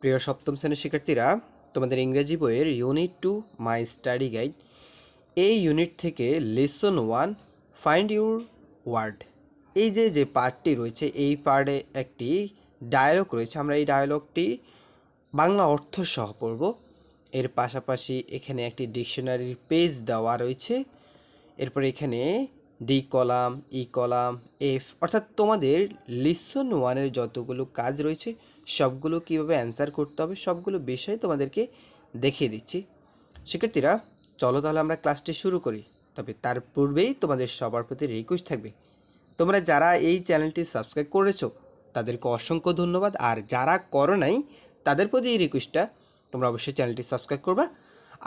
প্রিয় সপ্তম শ্রেণির শিক্ষার্থীরা, তোমাদের ইংরেজি বইয়ের unit two my study guide এই ইউনিট থেকে lesson one find your word এই যে যে পার্টটি রয়েছে, এই পার্টে একটি ডায়ালগ রয়েছে। আমরা এই ডায়ালগটি বাংলা অর্থ সহ পড়ব। এর পাশাপাশি এখানে একটি ডিকশনারির পেজ দেওয়া রয়েছে। এরপর এখানে D column E column F অর্থাৎ তোমাদের লিসন ওয়ানের যতগুলো কাজ রয়েছে সবগুলো কীভাবে অ্যান্সার করতে হবে, সবগুলো বিষয় তোমাদেরকে দেখিয়ে দিচ্ছি। শিক্ষার্থীরা, চলো তাহলে আমরা ক্লাসটি শুরু করি। তবে তার পূর্বেই তোমাদের সবার প্রতি রিকোয়েস্ট থাকবে। তোমরা যারা এই চ্যানেলটি সাবস্ক্রাইব করেছ, তাদেরকে অসংখ্য ধন্যবাদ। আর যারা করো নাই, তাদের প্রতি এই রিকোয়েস্টটা তোমরা অবশ্যই চ্যানেলটি সাবস্ক্রাইব করবা।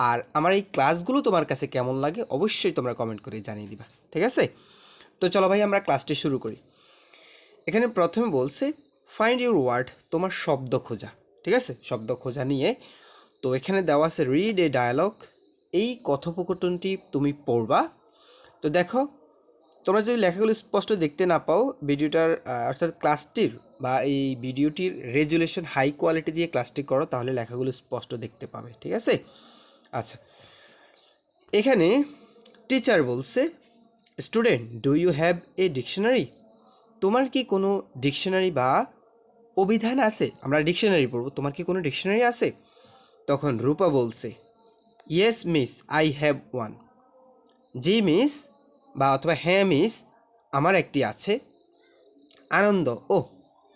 আর আমার এই ক্লাসগুলো তোমার কাছে কেমন লাগে, অবশ্যই তোমরা কমেন্ট করে জানিয়ে দিবা। ঠিক আছে? তো চলো ভাই, আমরা ক্লাসটি শুরু করি। এখানে প্রথমে বলছে ফাইন্ড ইউর ওয়ার্ড তোমার শব্দ খোঁজা। ঠিক আছে? শব্দ খোঁজা নিয়ে তো এখানে দেওয়া আছে রিড এ ডায়ালগ এই কথোপকথনটি তুমি পড়বা। তো দেখো, তোমরা যদি লেখাগুলো স্পষ্ট দেখতে না পাও, ভিডিওটার অর্থাৎ ক্লাসটির বা এই ভিডিওটির রেজুলেশন হাই কোয়ালিটি দিয়ে ক্লাসটি করো, তাহলে লেখাগুলো স্পষ্ট দেখতে পাবে। ঠিক আছে? আচ্ছা। এখানে টিচার বলছে student do you have a dictionary তোমার কি কোনো ডিকশনারি বা অভিধান আছে, আমরা ডিকশনারি পড়ব। তোমার কি কোনো ডিকশনারি আছে? তখন রূপা বলছে yes miss I have one G miss বা অথবা হ্যাঁ মিস আমার একটি আছে। আনন্দ। ও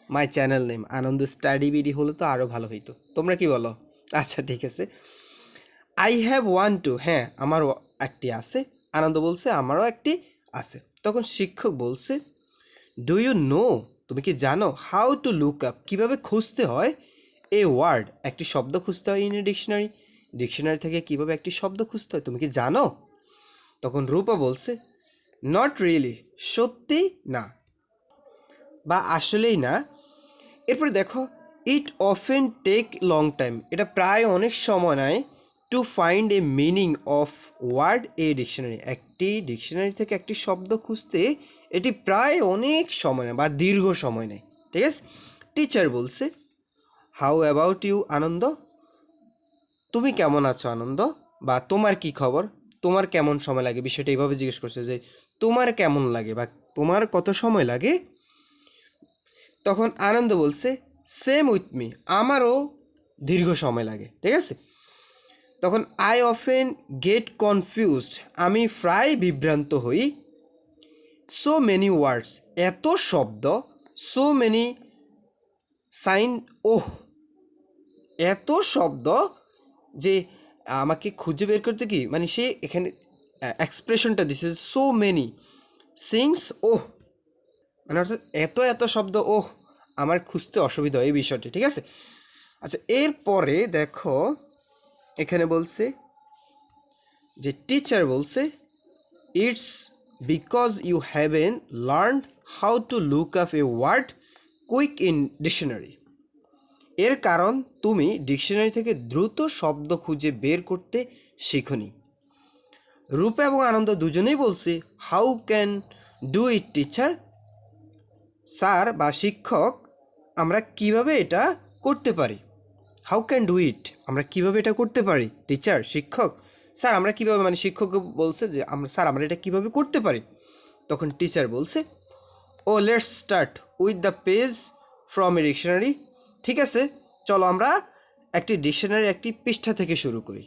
my channel name Ananda study BD হলে তো আরও ভালো হইতো। তোমরা কি বলো? আচ্ছা ঠিক আছে। আই হ্যাভ ওয়ান টু হ্যাঁ আমারও একটি আছে। আনন্দ বলছে, আমারও একটি আছে। তখন শিক্ষক বলছে ডু ইউ নো তুমি কি জানো হাউ টু লুক আপ কীভাবে খুঁজতে হয়? এ ওয়ার্ড একটি শব্দ খুঁজতে হয় ইন এ ডিকশনারি ডিকশনারি থেকে কীভাবে একটি শব্দ খুঁজতে হয়? তুমি কি জানো? তখন রূপা বলছে নট রিয়েলি সত্যি না। বা আসলেই না। এরপরে দেখো it often take long time এটা প্রায় অনেক সময় নেয় to find a meaning of word a dictionary একটি ডিকশনারি থেকে একটি শব্দ খুঁজতে এটি প্রায় অনেক সময় নেয় বা দীর্ঘ সময় নেয়, ঠিক আছে? টিচার বলছে হাউ অ্যাবাউট ইউ আনন্দ? তুমি কেমন আছো, আনন্দ? বা তোমার কি খবর? তোমার কেমন সময় লাগে? বিষয়টা এইভাবে জিজ্ঞেস করছে যে, তোমার কেমন লাগে বা তোমার কত সময় লাগে? তখন আনন্দ বলছে সেম উইথ মি আমারও দীর্ঘ সময় লাগে, ঠিক আছে? তখন আই অফেন গেট কনফিউজড আমি প্রায় বিভ্রান্ত হই সো মেনি ওয়ার্ডস এত শব্দ সো মেনি সাইন ওহ, এত শব্দ যে আমাকে খুঁজে বের করতে কি? মানে সে এখানে এক্সপ্রেশনটা দিছে সো মেনি সিংস ওহ মানে অর্থাৎ এত এত শব্দ, ওহ, আমার খুঁজতে অসুবিধা এই বিষয়টি, ঠিক আছে? আচ্ছা এরপরে দেখো, এখানে বলছে যে টিচার বলছে it's because you haven't learn how to look up a word quick in dictionary এর কারণ তুমি ডিকশনারি থেকে দ্রুত শব্দ খুঁজে বের করতে শিখনি। রূপা এবং আনন্দ দুজনেই বলছে how can do it teacher sir বা শিক্ষক, আমরা কীভাবে এটা করতে পারি? হাউ ক্যান ডু ইট আমরা কীভাবে এটা করতে পারি? টিচার শিক্ষক স্যার, আমরা কীভাবে মানে শিক্ষক বলছে যে, আমরা, স্যার, আমরা এটা কীভাবে করতে পারি? তখন টিচার বলছে, ও let's start with the page from a dictionary ঠিক আছে, চলো আমরা একটি ডিকশনারি একটি পৃষ্ঠা থেকে শুরু করি।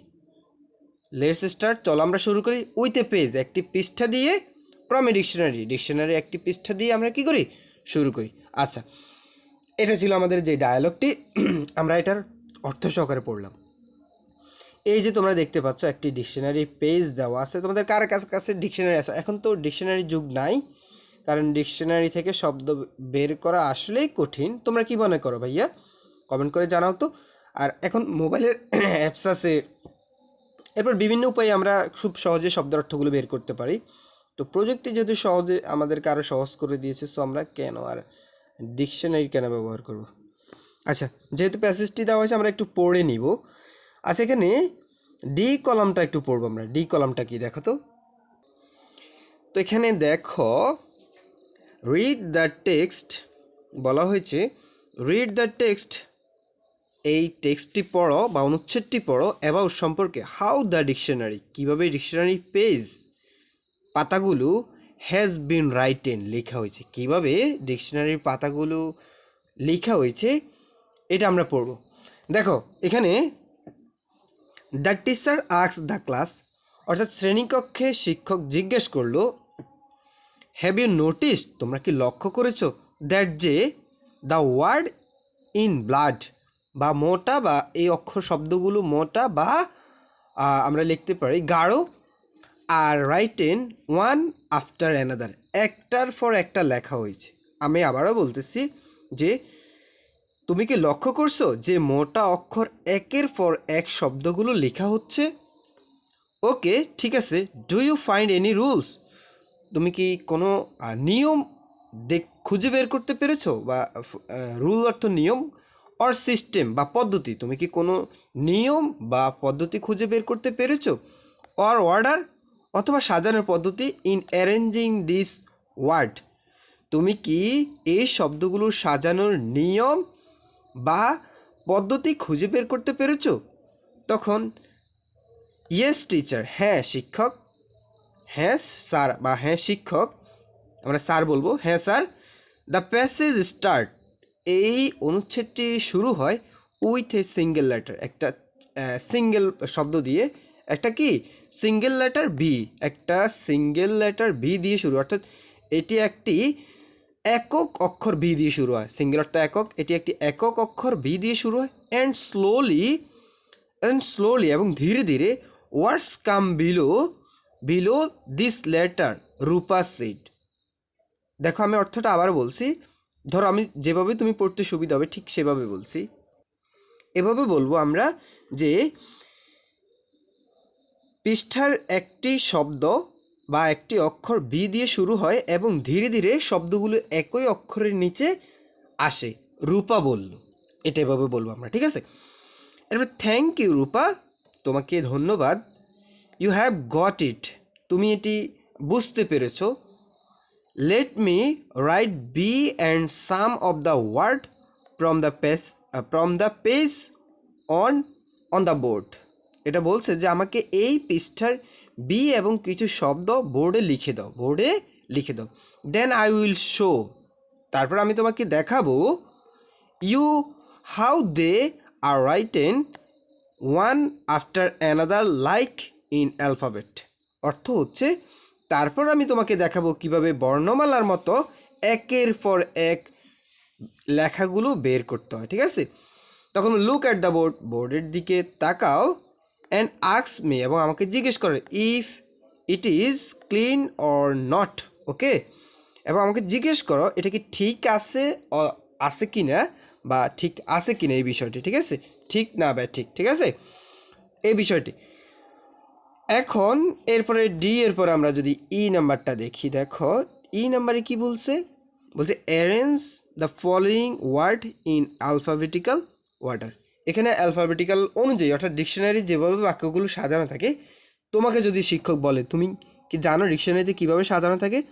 লেটস স্টার্ট চলো আমরা শুরু করি উইথ এ পেজ একটি পৃষ্ঠা দিয়ে ফ্রম এ ডিকশনারি ডিকশনারি একটি পৃষ্ঠা দিয়ে আমরা কি করি? শুরু করি। আচ্ছা এটা ছিল আমাদের যে ডায়ালগটি আমরা এটার অর্থ সহকারে পড়লাম। এই যে তোমরা দেখতে পাচ্ছ, একটি ডিকশনারি পেজ দেওয়া আছে। তোমাদের কার কাছে কাছে ডিকশনারি আছে? এখন তো ডিকশনারি যুগ নাই, কারণ ডিকশনারি থেকে শব্দ বের করা আসলেই কঠিন। তোমরা কি মনে করো ভাইয়া? কমেন্ট করে জানাও তো। আর এখন মোবাইলের অ্যাপস আছে। এরপর বিভিন্ন উপায়ে আমরা খুব সহজে শব্দের অর্থগুলো বের করতে পারি। তো প্রযুক্তি যেহেতু সহজে আমাদেরকে আরও সহজ করে দিয়েছে সো আমরা কেন আর ডিকশনারি কেন ব্যবহার করব? আচ্ছা যেহেতু প্যাসেজটি দেওয়া হয়েছে, আমরা একটু পড়ে নিব। আচ্ছা এখানে ডি কলামটা একটু পড়ব আমরা। ডি কলামটা কি দেখো তো? তো এখানে দেখো রিড দ্য টেক্সট বলা হয়েছে রিড দ্য টেক্সট এই টেক্সটটি পড়ো বা অনুচ্ছেদটি পড়ো অ্যাবাউট সম্পর্কে হাউ দ্য ডিকশনারি কীভাবে ডিকশনারি পেজ পাতাগুলো হ্যাজ বিন রাইটেন লেখা হয়েছে, কীভাবে ডিকশনারির পাতাগুলো লেখা হয়েছে, এটা আমরা পড়ব। দেখো, এখানে the teacher asks the class অর্থাৎ শ্রেণীকক্ষে শিক্ষক জিজ্ঞেস করল হ্যাভ ইউ নোটিস তোমরা কি লক্ষ্য করেছ দ্যাট যে দ্য ওয়ার্ড ইন ব্লাড বা মোটা বা এই অক্ষর শব্দগুলো মোটা বা আমরা লিখতে পারি গাঢ় আর write written one after another একটার পর একটা লেখা হয়েছে। আমি আবারও বলতেছি যে তুমি কি লক্ষ্য করছ যে মোটা অক্ষর একের পর এক শব্দগুলো লেখা হচ্ছে? ওকে, ঠিক আছে। Do you find any rules তুমি কি কোনো নিয়ম দেখ, খুঁজে বের করতে পেরেছ? বা রুল অর্থ নিয়ম? অর সিস্টেম বা পদ্ধতি? তুমি কি কোনো নিয়ম বা পদ্ধতি খুঁজে বের করতে পেরেছ? অর অর্ডার অথবা সাজানোর পদ্ধতি ইন অ্যারেঞ্জিং দিস ওয়ার্ড তুমি কি এই শব্দগুলো সাজানোর নিয়ম বা পদ্ধতি খুঁজে বের করতে পেরেছ? তখন ইয়েস টিচার হ্যাঁ শিক্ষক। হ্যাঁ স্যার বা হ্যাঁ শিক্ষক। আমরা স্যার বলব হ্যাঁ স্যার দ্য প্যাসেজ স্টার্ট এই অনুচ্ছেদটি শুরু হয় উইথ এ সিঙ্গেল লেটার একটা সিঙ্গেল শব্দ দিয়ে, একটা কি? সিঙ্গেল লেটার বি একটা সিঙ্গেল লেটার বি দিয়ে শুরু। অর্থাৎ, এটি একটি একক অক্ষর বি দিয়ে শুরু হয়। সিঙ্গেল অর্থ একক, এটি একটি একক অক্ষর বি দিয়ে শুরু হয়। অ্যান্ড স্লোলি অ্যান্ড স্লোলি এবং ধীরে ধীরে words come below below this letter Rupa said দেখো, আমি অর্থটা আবার বলছি। ধরো, আমি যেভাবে তুমি পড়তে সুবিধা হবে, ঠিক সেভাবে বলছি। এভাবে বলব আমরা যে পৃষ্ঠার একটি শব্দ বা একটি অক্ষর বি দিয়ে শুরু হয় এবং ধীরে ধীরে শব্দগুলো একই অক্ষরের নিচে আসে। রূপা বলল। এটা এভাবে বলব আমরা, ঠিক আছে? এরপর থ্যাংক ইউ রূপা। তোমাকে ধন্যবাদ। ইউ হ্যাভ গট ইট তুমি এটি বুঝতে পেরেছ। Let me write B and some of the word from the page from the page on on the board এটা বলছে যে, আমাকে এই পৃষ্ঠার বি এবং কিছু শব্দ বোর্ডে লিখে দাও বোর্ডে লিখে দাও। দেন আই উইল শো তারপর আমি তোমাকে দেখাবো you how they are written one after another like in alphabet অর্থ হচ্ছে, তারপর আমি তোমাকে দেখাবো কীভাবে বর্ণমালার মতো একের পর এক লেখাগুলো বের করতে হয়, ঠিক আছে? তখন লুক অ্যাট দ্য বোর্ড বোর্ডের দিকে তাকাও। অ্যান্ড আক্স মি এবং আমাকে জিজ্ঞেস করে if it is clean or not okay এবং আমাকে জিজ্ঞেস করো, এটা কি ঠিক আছে আছে কি না বা ঠিক আছে কি না এই বিষয়টি, ঠিক আছে? ঠিক না বা ঠিক ঠিক আছে? এই বিষয়টি। এখন এরপরে ডি এর পরে আমরা যদি ই নাম্বারটা দেখি, দেখো ই নাম্বারে কি বলছে? বলছে arrange the following word in alphabetical order এখানে অ্যালফাবেটিক্যাল অনুযায়ী, অর্থাৎ ডিকশনারি যেভাবে বাক্যগুলো সাজানো থাকে, তোমাকে যদি শিক্ষক বলে, তুমি কি জানো ডিকশনারিতে কীভাবে সাজানো থাকে?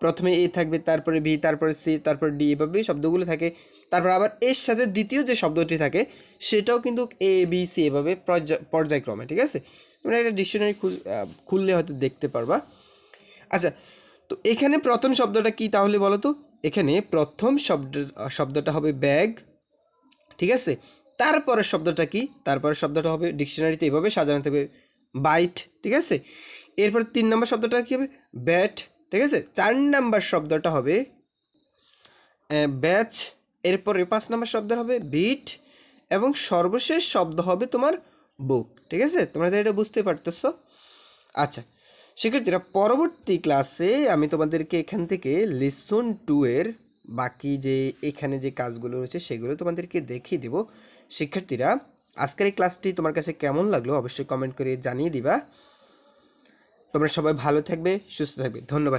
প্রথমে এ থাকবে, তারপরে বি তারপরে সি, তারপরে ডি, এভাবেই শব্দগুলো থাকে। তারপর আবার এর সাথে দ্বিতীয় যে শব্দটি থাকে, সেটাও কিন্তু এ, বি, সি, এভাবে পর্যা- পর্যায়ক্রমে, ঠিক আছে? তোমরা একটা ডিকশনারি খুললে হয়তো দেখতে পারবা। আচ্ছা তো এখানে প্রথম শব্দটা কি তাহলে বলো তো? এখানে প্রথম শব্দ, শব্দটা হবে ব্যাগ, ঠিক আছে? তারপরের শব্দটা কি? তারপরের শব্দটা হবে ডিকশনারিতে এভাবে সাজানো থাকবে বাইট, ঠিক আছে? এরপর তিন নম্বর শব্দটা কি হবে? ব্যাট, ঠিক আছে? চার নাম্বার শব্দটা হবে ব্যাচ। এরপরে পাঁচ নম্বর শব্দ হবে বিট এবং সর্বশেষ শব্দ হবে তোমার বুক, ঠিক আছে? তোমরা এটা বুঝতে পারতেছো? আচ্ছা শিক্ষার্থীরা, পরবর্তী ক্লাসে আমি তোমাদেরকে এখান থেকে লিসন টু এর বাকি যে এখানে যে কাজগুলো রয়েছে সেগুলো তোমাদেরকে দেখিয়ে দিব। শিক্ষার্থীরা, আজকের এই ক্লাসটি তোমার কাছে কেমন লাগল অবশ্যই কমেন্ট করে জানিয়ে দিবা। তোমরা সবাই ভালো থাকবে, সুস্থ থাকবে। ধন্যবাদ।